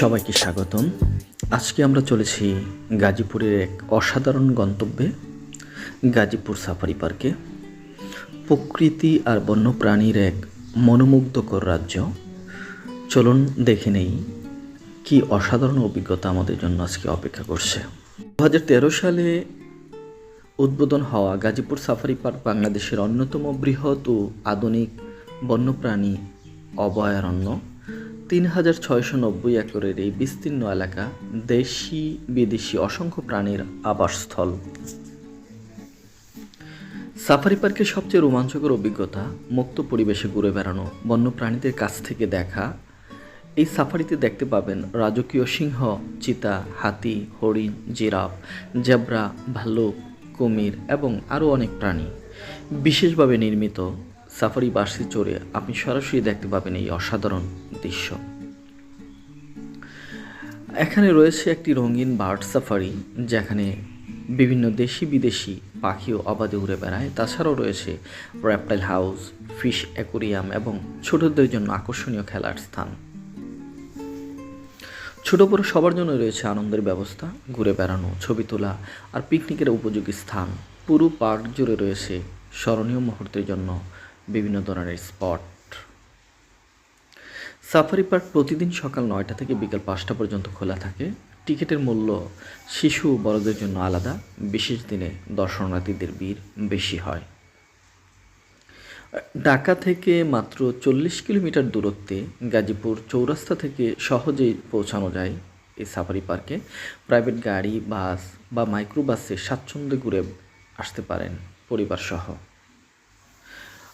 সবাইকে স্বাগতম। আজকে আমরা চলেছি গাজীপুরের এক অসাধারণ গন্তব্যে, গাজীপুর সাফারি পার্কে। প্রকৃতি আর বন্যপ্রাণীর এক মনোমুগ্ধকর রাজ্য। চলুন দেখে নেই কি অসাধারণ অভিজ্ঞতা আমাদের জন্য আজকে অপেক্ষা করছে। দু হাজার তেরো সালে উদ্বোধন হওয়া গাজীপুর সাফারি পার্ক বাংলাদেশের অন্যতম বৃহৎ ও আধুনিক বন্যপ্রাণী অভয়ারণ্য। তিন হাজার ছয়শো নব্বই একরের এই বিস্তীর্ণ এলাকা দেশি বিদেশি অসংখ্য প্রাণীর আবাসস্থল। সাফারি পার্কের সবচেয়ে রোমাঞ্চকর অভিজ্ঞতা মুক্ত পরিবেশে ঘুরে বেড়ানো। বন্যপ্রাণীদের কাছ থেকে দেখা। এই সাফারিতে দেখতে পাবেন রাজকীয় সিংহ, চিতা, হাতি, হরিণ, জিরাফ, জেব্রা, ভাল্লুক, কুমির এবং আরও অনেক প্রাণী। বিশেষভাবে নির্মিত। সাফারি বাসে চড়ে আপনি সরাসরি দেখতে পাবেন এই অসাধারণ দৃশ্য। এখানে রয়েছে একটি রঙিন বার্ড সাফারি, যেখানে বিভিন্ন দেশি বিদেশি পাখিও অবাধে উড়ে বেড়ায়। তাছাড়াও রয়েছে র্যাপটাইল হাউস, ফিশ অ্যাকোরিয়াম এবং ছোটদের জন্য আকর্ষণীয় খেলার স্থান। ছোট বড় সবার জন্য রয়েছে আনন্দের ব্যবস্থা, ঘুরে বেড়ানো, ছবি তোলা আর পিকনিকের উপযোগী স্থান। পুরো পার্ক জুড়ে রয়েছে স্মরণীয় মুহূর্তের জন্য বিভিন্ন ধরনের স্পট। সাফারি পার্ক প্রতিদিন সকাল নয়টা থেকে বিকাল পাঁচটা পর্যন্ত খোলা থাকে। টিকিটের মূল্য শিশু বড়দের জন্য আলাদা। বিশেষ দিনে দর্শনার্থীদের ভিড় বেশি হয়। ঢাকা থেকে মাত্র চল্লিশ কিলোমিটার দূরত্বে গাজীপুর চৌরাস্তা থেকে সহজেই পৌঁছানো যায় এই সাফারি পার্কে। প্রাইভেট গাড়ি, বাস বা মাইক্রো বাসে স্বাচ্ছন্দ্যে ঘুরে আসতে পারেন পরিবার সহ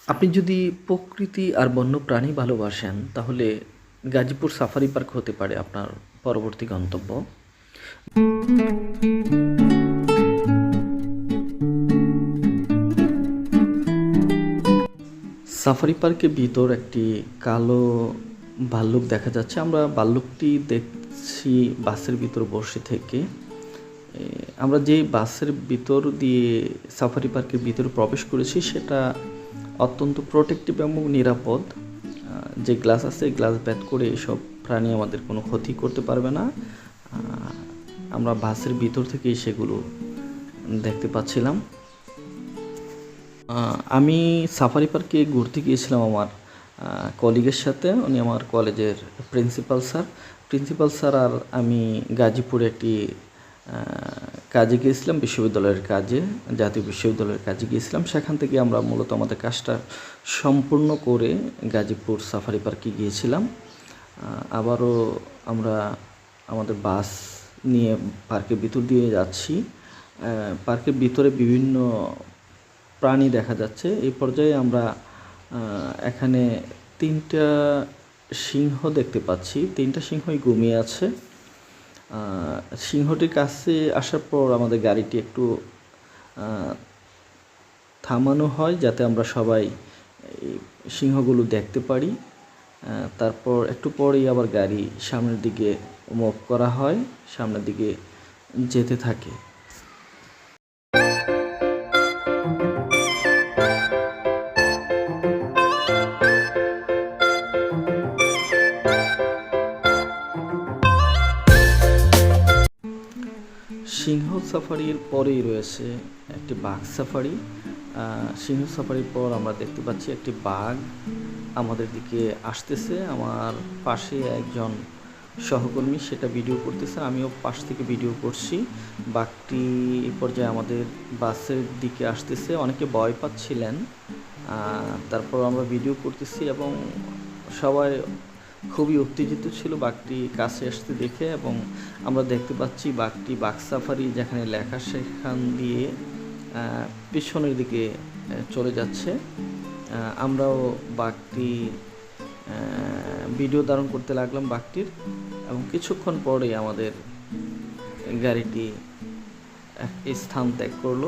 আপনি যদি প্রকৃতি আর বন্য প্রাণী ভালোবাসেন, তাহলে গাজীপুর সাফারি পার্ক হতে পারে আপনার পরবর্তী গন্তব্য। সাফারি পার্কের ভিতর একটি কালো ভাল্লুক দেখা যাচ্ছে। আমরা ভাল্লুকটি দেখছি বাসের ভিতর বসে থেকে। আমরা যে বাসের ভিতর দিয়ে সাফারি পার্কের ভিতরে প্রবেশ করেছি, সেটা অত্যন্ত প্রোটেক্টিভ এবং নিরাপদ। যে গ্লাস আছে গ্লাস ব্যাট করে এসব প্রাণী আমাদের কোনো ক্ষতি করতে পারবে না। আমরা বাসের ভিতর থেকেই সেগুলো দেখতে পাচ্ছিলাম। আমি সাফারি পার্কে ঘুরতে গিয়েছিলাম আমার কলিগের সাথে। উনি আমার কলেজের প্রিন্সিপাল স্যার প্রিন্সিপাল স্যার আর আমি গাজীপুরে একটি কাজে গিয়েছিলাম, বিশ্ববিদ্যালয়ের কাজে, জাতীয় বিশ্ববিদ্যালয়ের কাজে গিয়েছিলাম। সেখান থেকে আমরা মূলত আমাদের কাজটা সম্পূর্ণ করে গাজীপুর সাফারি পার্কে গিয়েছিলাম। আবারও আমরা আমাদের বাস নিয়ে পার্কের ভিতর দিয়ে যাচ্ছি। পার্কের ভিতরে বিভিন্ন প্রাণী দেখা যাচ্ছে। এই পর্যায়ে আমরা এখানে তিনটা সিংহ দেখতে পাচ্ছি। তিনটা সিংহই ঘুমিয়ে আছে। সিংহটির কাছে আসার পর আমাদের গাড়িটি একটু থামানো হয় যাতে আমরা সবাই সিংহগুলো দেখতে পারি। তারপর একটু পরেই আবার গাড়ি সামনের দিকে মুভ করা হয়, সামনের দিকে যেতে থাকে। সিংহ সাফারির পরেই রয়েছে একটি বাঘ সাফারি। সিংহ সাফারির পর আমরা দেখতে পাচ্ছি একটি বাঘ আমাদের দিকে আসতেছে। আমার পাশে একজন সহকর্মী সেটা ভিডিও করতেছে, আমিও পাশ থেকে ভিডিও করছি। বাঘটি এই পর্যায়ে আমাদের বাসের দিকে আসতেছে। অনেকে ভয় পাচ্ছিলেন। তারপর আমরা ভিডিও করতেছি এবং সবাই খুবই উত্তেজিত ছিল বাঘটি কাছে আসতে দেখে এবং আমরা দেখতে পাচ্ছি বাঘটি বাঘ সাফারি যেখানে লেখা সেখান দিয়ে পিছনের দিকে চলে যাচ্ছে। আমরাও বাঘটি ভিডিও ধারণ করতে লাগলাম বাঘটির এবং কিছুক্ষণ পরেই আমাদের গাড়িটি স্থান ত্যাগ করল।